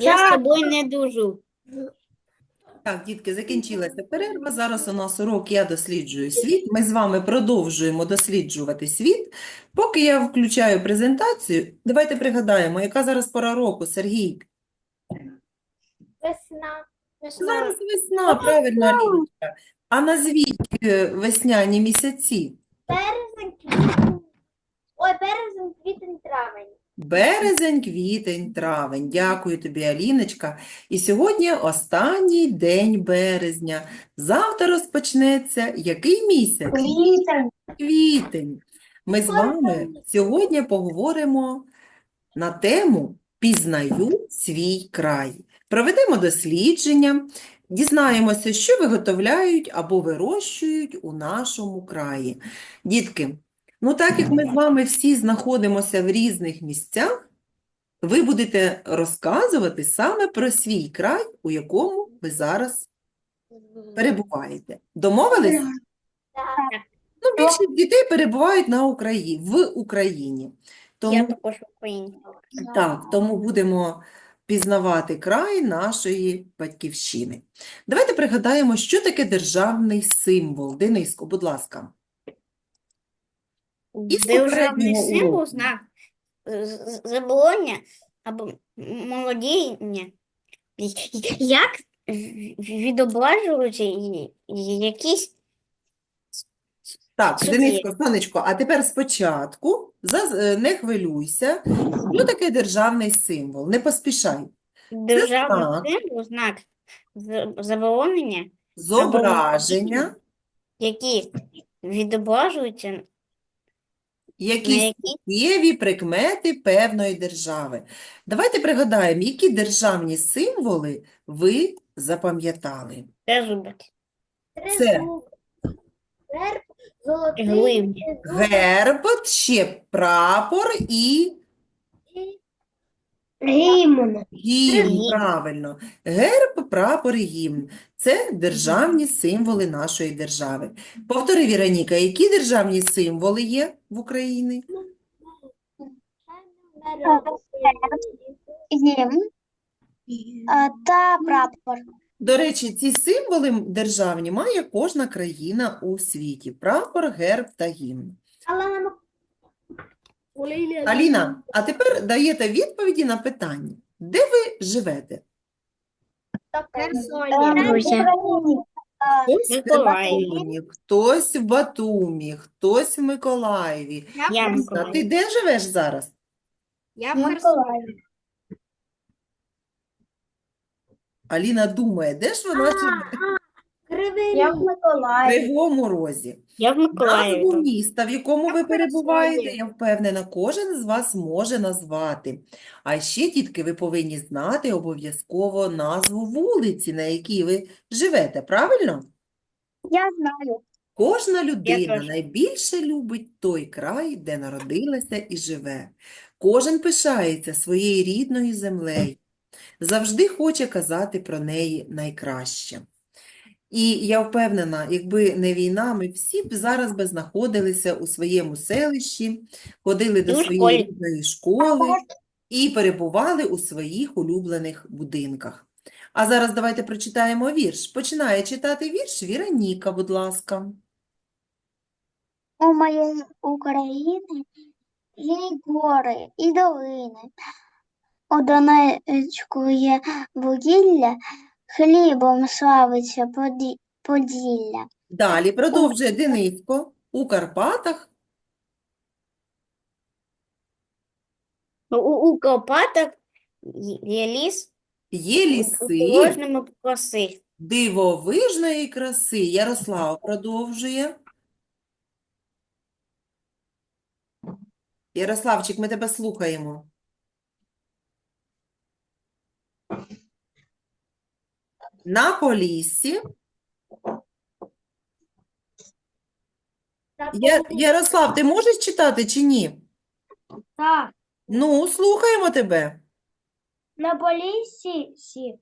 Я з тобою не дружу. Так, дітки, закінчилася перерва. Зараз у нас урок «Я досліджую світ». Ми з вами продовжуємо досліджувати світ. Поки я включаю презентацію, давайте пригадаємо, яка зараз пора року, Сергій? Весна. Зараз весна, правильно, Аліночка. А назвіть е, весняні місяці. Березень, квітень. Ой, березень, квітень, травень. Березень, квітень, травень. Дякую тобі, Аліночка. І сьогодні останній день березня. Завтра розпочнеться який місяць? Квітень. Квітень. Ми з вами сьогодні поговоримо на тему «Пізнаю свій край». Проведемо дослідження, дізнаємося, що виготовляють або вирощують у нашому краї. Дітки, ну так як ми з вами всі знаходимося в різних місцях, ви будете розказувати саме про свій край, у якому ви зараз перебуваєте. Домовились? Так. Ну, більшість дітей перебувають на Україні, в Україні. Я Тому, також українська. так, тому будемо пізнавати край нашої батьківщини. Давайте пригадаємо, що таке державний символ. Дениско, будь ласка. Державний символ, знак заболоння або молодіння. Як відображуються якісь Так, Дениско, сонечко, а тепер спочатку, е, не хвилюйся, що таке державний символ? Не поспішай. державний символ, знак заболонення, Зображення, які відображуються якісь які Дієві прикмети певної держави. Давайте пригадаємо, які державні символи ви запам'ятали. Це Герб, золотий, герб, ще прапор і гімн. гімн. Правильно. Герб, прапор і гімн. Це державні символи нашої держави. Повтори, Віроніка, які державні символи є в Україні? Гімн та прапор. До речі, ці символи державні має кожна країна у світі. Прапор, герб та гімн. Аліна, а тепер даєте відповіді на питання. Де ви живете? Хтось в Миколаєві. Хтось в Батумі, хтось в Миколаєві. Я А ти де живеш зараз? Я в Херсоні. Аліна думає, де ж вона живе? Я в В Кривому Розі. Я в Назву міста, в якому ви перебуваєте, я впевнена, кожен з вас може назвати. А ще, дітки, ви повинні знати обов'язково назву вулиці, на якій ви живете, правильно? Я знаю. Кожна людина теж. найбільше любить той край, де народилася і живе. Кожен пишається своєю рідною землею, завжди хоче казати про неї найкраще. І я впевнена, якби не війна, ми всі б зараз би знаходилися у своєму селищі, ходили до своєї рідної школи і перебували у своїх улюблених будинках. А зараз давайте прочитаємо вірш. Починає читати вірш Віроніка, будь ласка. У моєї України є гори, і долини. У Донецьку є вугілля, хлібом славиться Поді- Поділля. Далі продовжує Дениско. У Карпатах У, у Карпатах є ліс є ліси кожному краси. дивовижної краси. Ярослав продовжує. Ярославчик, ми тебе слухаємо. На Поліссі. Я, Ярослав, ти можеш читати чи ні? Так, Ну, слухаємо тебе. на Поліссі сі.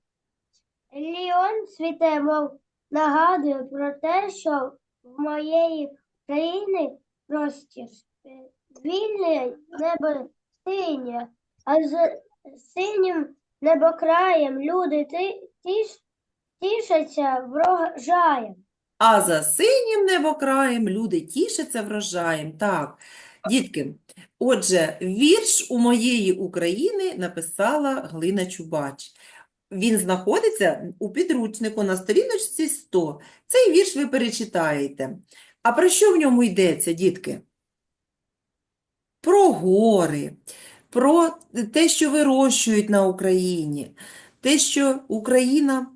Ліон світе, мов нагадує про те, що в моєї країни простір вільне небо синє, а з синім небокраєм, люди ти, тіш, тішаться врожаєм. А за синім небокраєм люди тішаться врожаєм. Так, дітки, отже, вірш у моєї України написала Глина Чубач. Він знаходиться у підручнику на сторіночці 100. Цей вірш ви перечитаєте. А про що в ньому йдеться, дітки? Про гори, про те, що вирощують на Україні, те, що Україна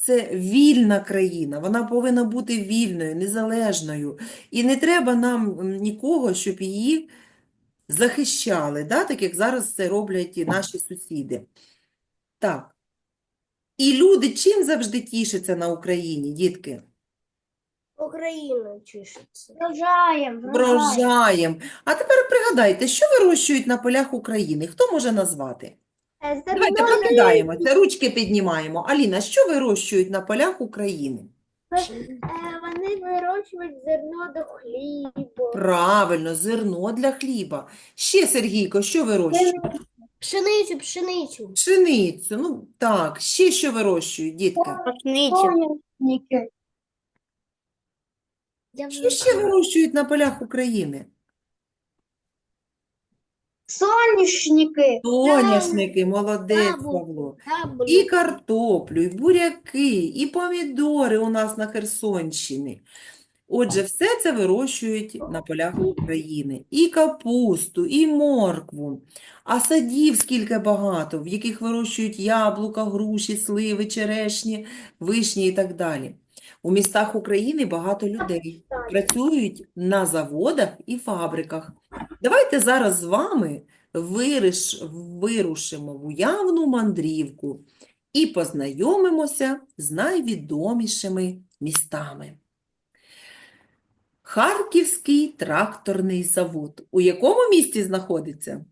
це вільна країна, вона повинна бути вільною, незалежною. І не треба нам нікого, щоб її захищали, да? Так як зараз це роблять і наші сусіди. Так. І люди чим завжди тішаться на Україні, дітки? Україна. Врожаєм, врожаєм. Врожаєм. А тепер пригадайте, що вирощують на полях України? Хто може назвати? Е, Давайте пригадаємося, ручки піднімаємо. Аліна, що вирощують на полях України? Е, Вони вирощують зерно до хліба. Правильно, зерно для хліба. Ще, Сергійко, що вирощують? Пшеницю, пшеницю. Пшеницю. Ну, так. Ще що вирощують, дітки? Пшеницю. Що ще вирощують на полях України? Соняшники. Соняшники, молодець, яблуко. Павло. Яблуко. І картоплю, і буряки, і помідори у нас на Херсонщині. Отже, все це вирощують на полях України. І капусту, і моркву. А садів скільки багато, в яких вирощують яблука, груші, сливи, черешні, вишні і так далі. У містах України багато людей працюють на заводах і фабриках. Давайте зараз з вами вириш, вирушимо в уявну мандрівку і познайомимося з найвідомішими містами. Харківський тракторний завод. У якому місті знаходиться?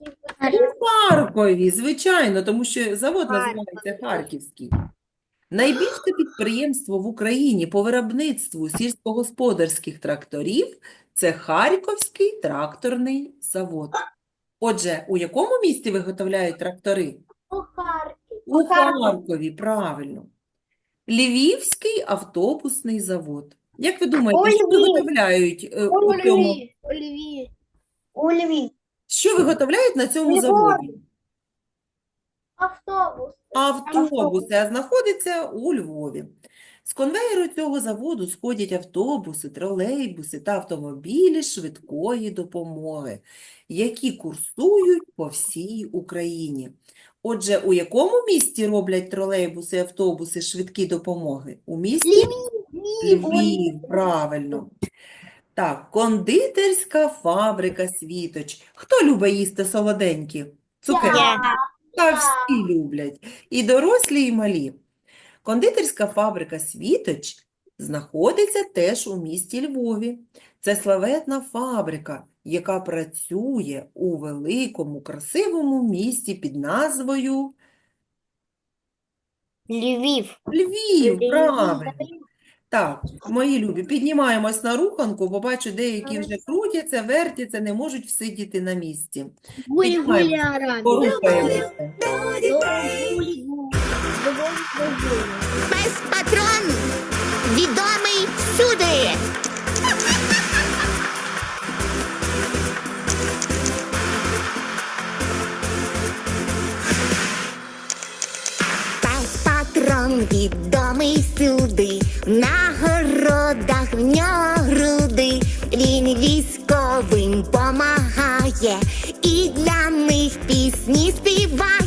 У Харкові, звичайно, тому що завод називається Харківський. Найбільше підприємство в Україні по виробництву сільськогосподарських тракторів – це Харківський тракторний завод. Отже, у якому місті виготовляють трактори? У Харкові, У Харкові, правильно. Львівський автобусний завод. Як ви думаєте, що Львів. виготовляють е, у цьому? У Львів. У Львів. Що виготовляють на цьому Львові. заводі? Автобус. Автобуси, а знаходиться у Львові. З конвеєру цього заводу сходять автобуси, тролейбуси та автомобілі швидкої допомоги, які курсують по всій Україні. Отже, у якому місті роблять тролейбуси автобуси швидкі допомоги? У місті Львів, правильно. Так, кондитерська фабрика «Світоч». Хто любить їсти солоденькі? Цукерки? Я. Так, всі люблять. І дорослі, і малі. Кондитерська фабрика «Світоч» знаходиться теж у місті Львові. Це славетна фабрика, яка працює у великому, красивому місті під назвою Львів. Львів, правильно. Так, мої любі, піднімаємось на руханку, бо бачу, деякі вже крутяться, вертяться, не можуть всидіти на місці. Порухаємося. Пес патрон відомий всюди. Пес патрон відомий всюди. На городах в нього груди. Він військовим помагає і для них пісні співає.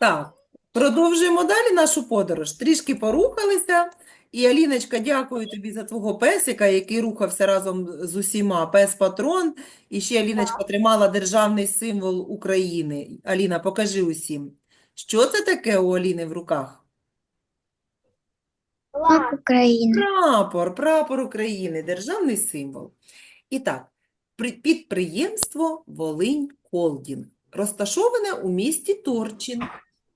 Так, продовжуємо далі нашу подорож. Трішки порухалися. І Аліночка, дякую тобі за твого песика, який рухався разом з усіма. Пес-патрон. І ще Аліночка тримала державний символ України. Аліна, покажи усім. Що це таке у Аліни в руках? Флаг України. Прапор, прапор України, державний символ. І так, підприємство Волинь Холдінг розташоване у місті Торчин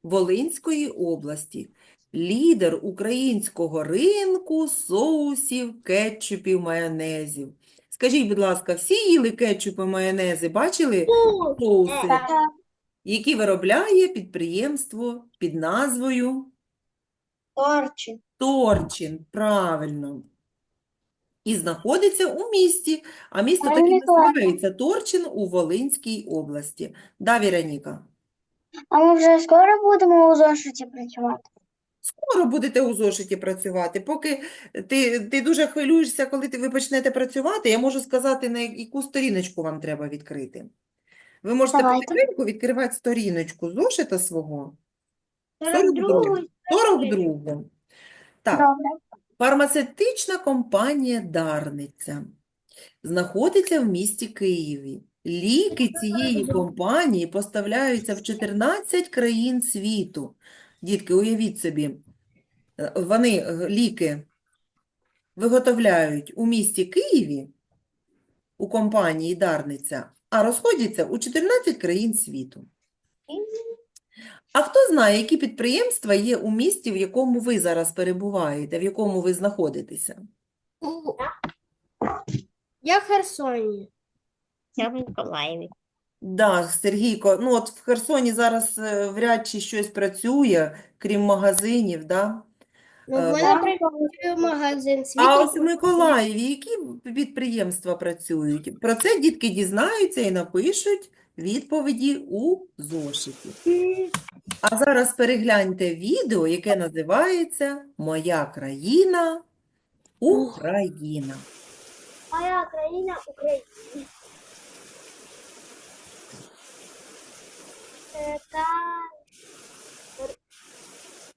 Волинської області. Лідер українського ринку соусів, кетчупів, майонезів. Скажіть, будь ласка, всі їли кетчупи, майонези? Бачили соуси, які виробляє підприємство під назвою Торчин. Торчин, правильно. І знаходиться у місті, а місто Ой, таке називається Торчин у Волинській області. Да, Віроніка? А ми вже скоро будемо у зошиті працювати? Скоро будете у зошиті працювати. Поки ти, ти дуже хвилюєшся, коли ти, ви почнете працювати, я можу сказати, на яку сторіночку вам треба відкрити. Ви можете Давайте. потихеньку відкривати сторіночку зошита свого. 42. 42. Так. Добре. Фармацевтична компанія Дарниця знаходиться в місті Києві. Ліки цієї компанії поставляються в 14 країн світу. Дітки, уявіть собі, е, вони е, ліки виготовляють у місті Києві у компанії Дарниця, а розходяться у 14 країн світу. А хто знає, які підприємства є у місті, в якому ви зараз перебуваєте, в якому ви знаходитеся? Я в Херсоні. Я в Миколаєві. Да, Сергійко, ну от в Херсоні зараз е, вряд чи щось працює, крім магазинів, да? Ну, в Е, мене працює магазин А ось у Миколаєві які підприємства працюють? Про це дітки дізнаються і напишуть відповіді у зошиті. А зараз перегляньте відео, яке називається «Моя країна Україна». Моя країна Україна. Це та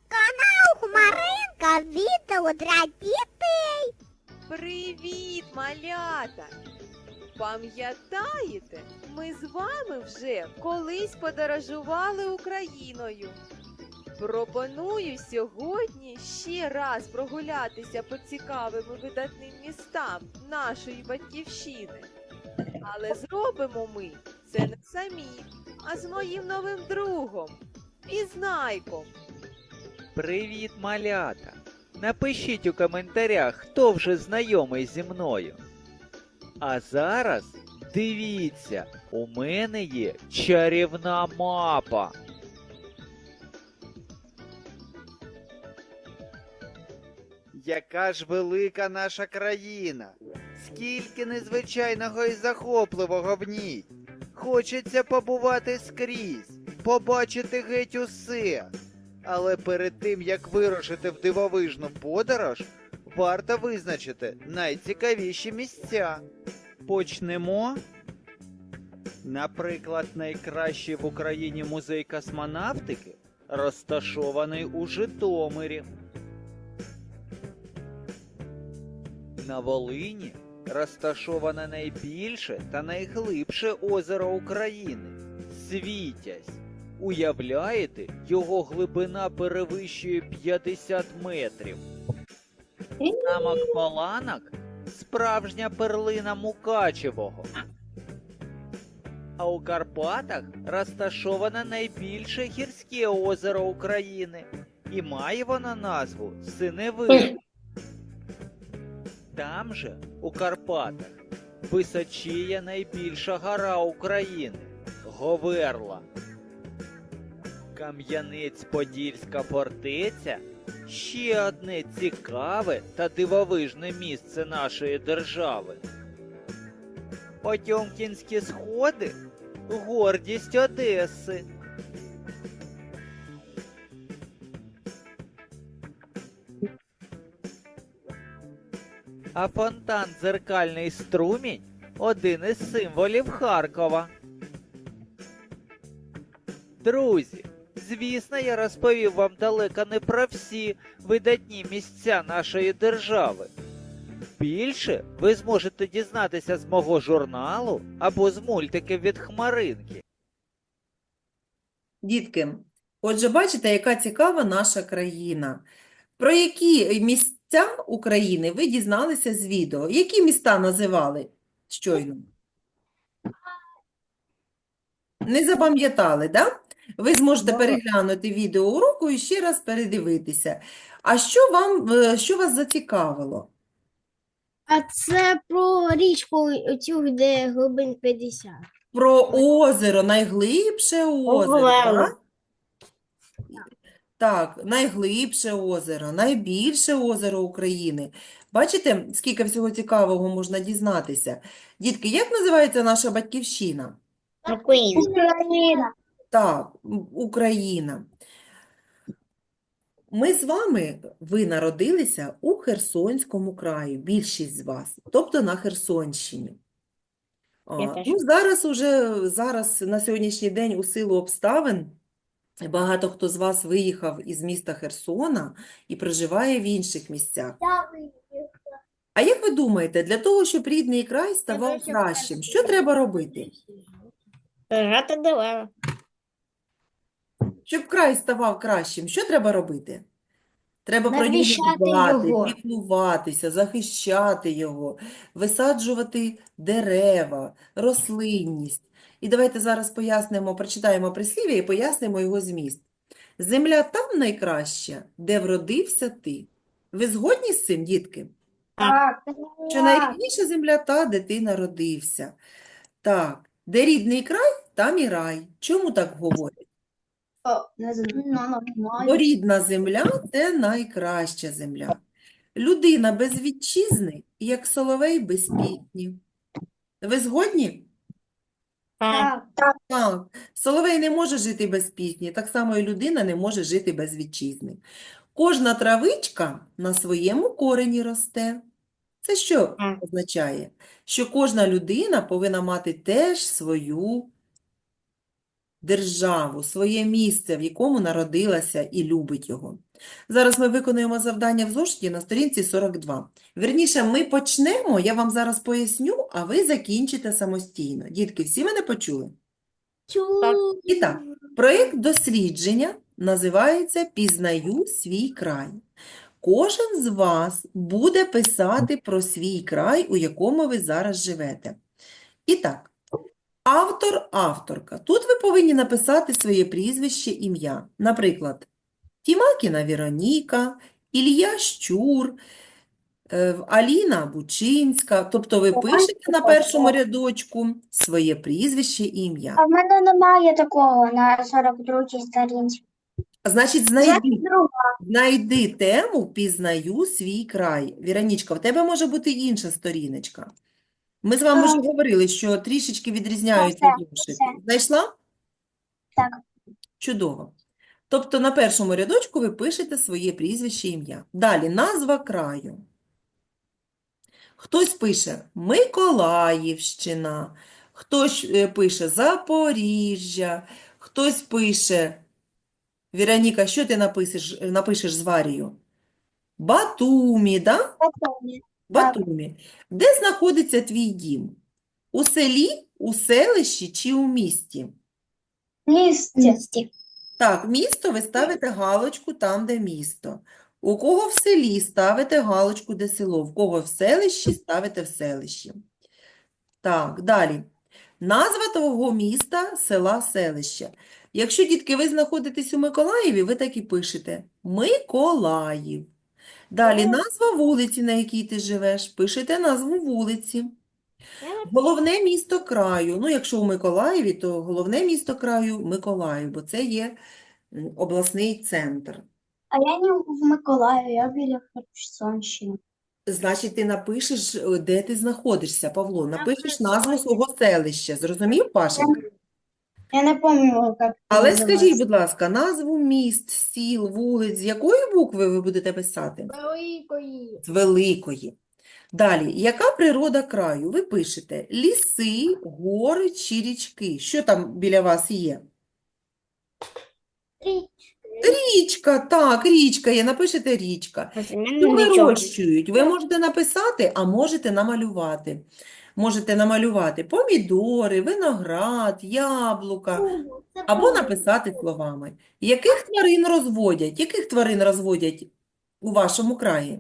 Канал Маринка відео для дітей. Привіт, малята! Пам'ятаєте, ми з вами вже колись подорожували Україною. Пропоную сьогодні ще раз прогулятися по цікавим і видатним містам нашої батьківщини. Але зробимо ми це не самі, а з моїм новим другом, Пізнайком. Привіт, малята! Напишіть у коментарях, хто вже знайомий зі мною. А зараз дивіться, у мене є чарівна мапа. Яка ж велика наша країна, скільки незвичайного і захопливого в ній. Хочеться побувати скрізь, побачити геть усе. Але перед тим, як вирушити в дивовижну подорож, варто визначити найцікавіші місця. Почнемо. Наприклад, найкращий в Україні музей космонавтики розташований у Житомирі. На Волині розташоване найбільше та найглибше озеро України Світязь. Уявляєте, його глибина перевищує 50 метрів. Замок Паланок справжня перлина Мукачевого. А у Карпатах розташоване найбільше гірське озеро України і має воно назву Синевир. Там же, у Карпатах, височіє найбільша гора України Говерла. Кам'янець-Подільська фортеця ще одне цікаве та дивовижне місце нашої держави. Потьомкінські сходи гордість Одеси. А фонтан Дзеркальний струмінь один із символів Харкова. Друзі, Звісно, я розповів вам далеко не про всі видатні місця нашої держави. Більше ви зможете дізнатися з мого журналу або з мультиків від Хмаринки. Дітки, отже, бачите, яка цікава наша країна. Про які місця України ви дізналися з відео? Які міста називали щойно? Не запам'ятали, да? Ви зможете переглянути відео уроку і ще раз передивитися. А що вам, е, що вас зацікавило? А це про річку оцю, де глибин 50. Про озеро, найглибше озеро, Озеро. так? Так, найглибше озеро, найбільше озеро України. Бачите, скільки всього цікавого можна дізнатися? Дітки, як називається наша батьківщина? Україна. Так, Україна. Ми з вами, ви народилися у Херсонському краї, більшість з вас, тобто на Херсонщині. А, ну, зараз уже, зараз на сьогоднішній день у силу обставин багато хто з вас виїхав із міста Херсона і проживає в інших місцях. А як ви думаєте, для того, щоб рідний край ставав кращим, що треба робити? Сажати дерева. Щоб край ставав кращим, що треба робити? Треба про нього піклуватися, захищати його, висаджувати дерева, рослинність. І давайте зараз пояснимо, прочитаємо прислів'я і пояснимо його зміст. Земля там найкраща, де вродився ти. Ви згодні з цим, дітки? Так. Що найрідніша земля та, де ти народився. Так, де рідний край, там і рай. Чому так говорять? Бо рідна земля – це найкраща земля. Людина без вітчизни, як соловей без пісні. Ви згодні? Так. Так. Соловей не може жити без пісні, так само і людина не може жити без вітчизни. Кожна травичка на своєму корені росте. Це що означає? Що кожна людина повинна мати теж свою державу, своє місце, в якому народилася і любить його. Зараз ми виконуємо завдання в зошиті на сторінці 42. Вірніше, ми почнемо, я вам зараз поясню, а ви закінчите самостійно. Дітки, всі мене почули? І так, проєкт дослідження називається «Пізнаю свій край». Кожен з вас буде писати про свій край, у якому ви зараз живете. І так, автор, авторка. Тут ви повинні написати своє прізвище, ім'я. Наприклад, Тімакіна Віроніка, Ілля Щур, е, Аліна Бучинська. Тобто ви пишете на першому рядочку своє прізвище і ім'я. А в мене немає такого на 42-й сторінці. Значить, знайди, знайди тему «Пізнаю свій край». Віронічка, в тебе може бути інша сторіночка. Ми з вами вже говорили, що трішечки відрізняються. Знайшла? Так. Чудово. Тобто на першому рядочку ви пишете своє прізвище, ім'я. Далі назва краю. Хтось пише Миколаївщина, хтось е, пише Запоріжжя, хтось пише Віроніка, що ти напишеш, напишеш з Варією? Батумі, да? Батумі. Батумі. Де знаходиться твій дім? У селі, у селищі чи у місті? Місті. Так, місто ви ставите галочку там, де місто. У кого в селі ставите галочку, де село. В кого в селищі ставите в селищі. Так, далі. Назва того міста, села, селища. Якщо, дітки, ви знаходитесь у Миколаєві, ви так і пишете Миколаїв. Далі назва вулиці, на якій ти живеш, пишете назву вулиці. Головне місто краю. Ну, якщо у Миколаєві, то головне місто краю Миколаїв, бо це є обласний центр. А я не в Миколаєві, я біля Херсонщини. Значить, ти напишеш, е, де ти знаходишся, Павло. Напишеш назву свого селища. Зрозумів, Пашенька? Я не пам'ятаю, як Але називається. скажіть, будь ласка, назву міст, сіл, вулиць, з якої букви ви будете писати? Великої. З великої. Далі, яка природа краю? Ви пишете ліси, гори чи річки. Що там біля вас є? Річка, так, річка є, напишете річка. Що вирощують? Ви можете написати, а можете намалювати. Можете намалювати помідори, виноград, яблука, або написати словами. Яких тварин розводять? Яких тварин розводять у вашому краї?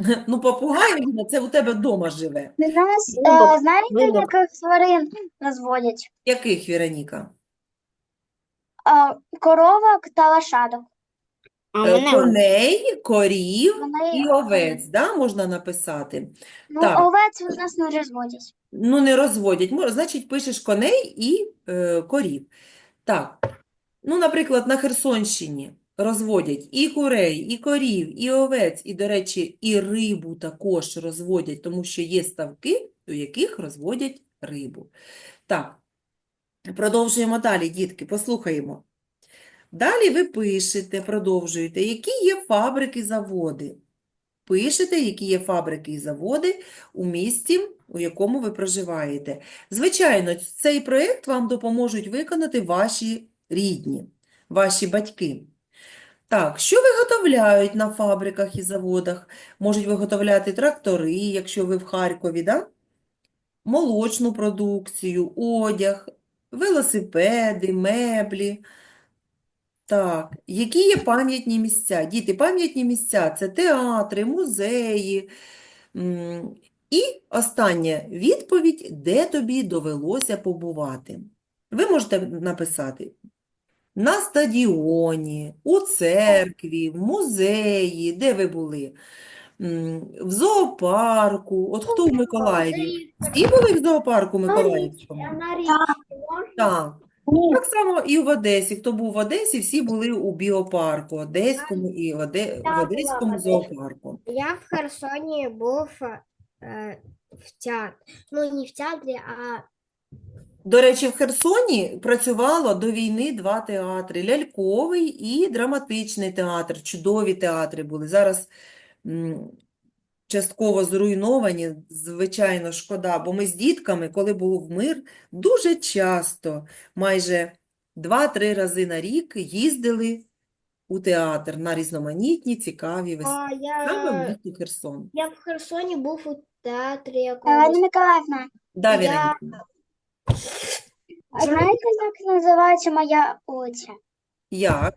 Ну, попугай, це у тебе вдома живе. У нас, Вибух. е, знаєте, Вибух. яких тварин розводять? Яких, Віроніка? Е, коровок та лошадок. А Е, мене Коней, корів Вони, і овець, да, можна написати. Ну, Так. овець у нас не розводять. Ну, не розводять. Значить, пишеш коней і е, корів. Так. Ну, наприклад, на Херсонщині розводять і курей, і корів, і овець, і, до речі, і рибу також розводять, тому що є ставки, у яких розводять рибу. Так, продовжуємо далі, дітки, послухаємо. Далі ви пишете, продовжуєте, які є фабрики, заводи. Пишете, які є фабрики і заводи у місті, у якому ви проживаєте. Звичайно, цей проєкт вам допоможуть виконати ваші рідні, ваші батьки. Так, що виготовляють на фабриках і заводах? Можуть виготовляти трактори, якщо ви в Харкові, да? Молочну продукцію, одяг, велосипеди, меблі. Так, які є пам'ятні місця? Діти, пам'ятні місця – це театри, музеї. І остання відповідь, де тобі довелося побувати. Ви можете написати на стадіоні, у церкві, в музеї, де ви були, М, в зоопарку. От хто в Миколаєві? Всі були в зоопарку Миколаївському? На річці. Так. Так само і в Одесі. Хто був в Одесі, всі були у біопарку Одеському і в Оде- в Одеському зоопарку. Я в Херсоні був е, в театрі. Ну, не в театрі, а До речі, в Херсоні працювало до війни два театри: ляльковий і драматичний театр. Чудові театри були. Зараз м, частково зруйновані, звичайно, шкода, бо ми з дітками, коли був мир, дуже часто, майже два-три рази на рік їздили у театр на різноманітні, цікаві вистави. Саме в я, місті Херсон. я в Херсоні був у театрі Галина якогось. Миколаївна, Да, Я-? А знаєте, як називається моя вулиця? Як?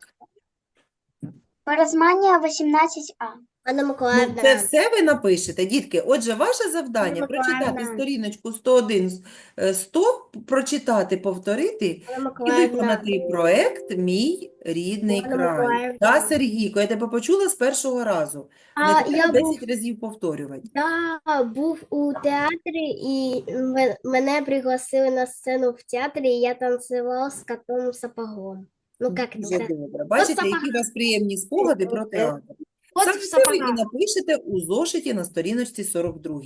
Перезманія 18А. Анна Ну, Миколаївна. це все ви напишете, дітки. Отже, ваше завдання прочитати сторіночку 101, е, 100, прочитати, повторити Анна і Миколаївна. виконати проект «Мій рідний Анна край». Миколаївна. Та, Сергійко, я тебе почула з першого разу. Не А треба я 10 був, разів повторювати. я був у театрі, і ме- мене пригласили на сцену в театрі, і я танцював з котом сапогом. Ну, як Дуже це? добре. Бачите, які у вас приємні спогади про театр. Ви і напишете у зошиті на сторіночці 42.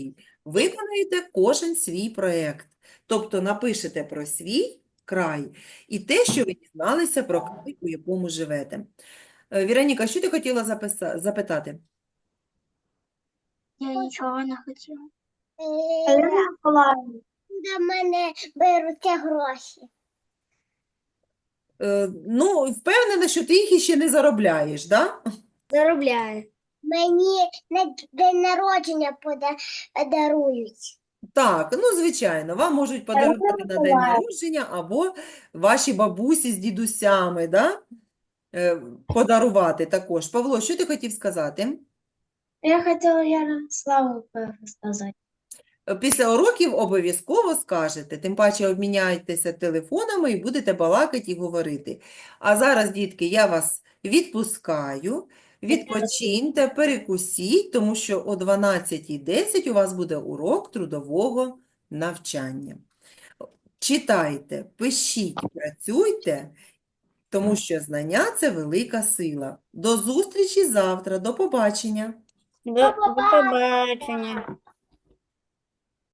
Виконаєте кожен свій проєкт. Тобто напишете про свій край і те, що ви дізналися про край, у якому живете. Е, Віроніка, що ти хотіла записа- запитати? Я нічого не хотіла. До мене беруться гроші. Е, Ну, впевнена, що ти їх іще не заробляєш, да? Заробляю. Мені на день народження подарують. Так, ну, звичайно, вам можуть подарувати на день народження або ваші бабусі з дідусями, да? Е, Подарувати також. Павло, що ти хотів сказати? Я хотіла Ярославу розказати. Е, Після уроків обов'язково скажете, тим паче обміняйтеся телефонами і будете балакати і говорити. А зараз, дітки, я вас відпускаю. Відпочиньте, перекусіть, тому що о 12.10 у вас буде урок трудового навчання. Читайте, пишіть, працюйте, тому що знання – це велика сила. До зустрічі завтра, до побачення! До побачення.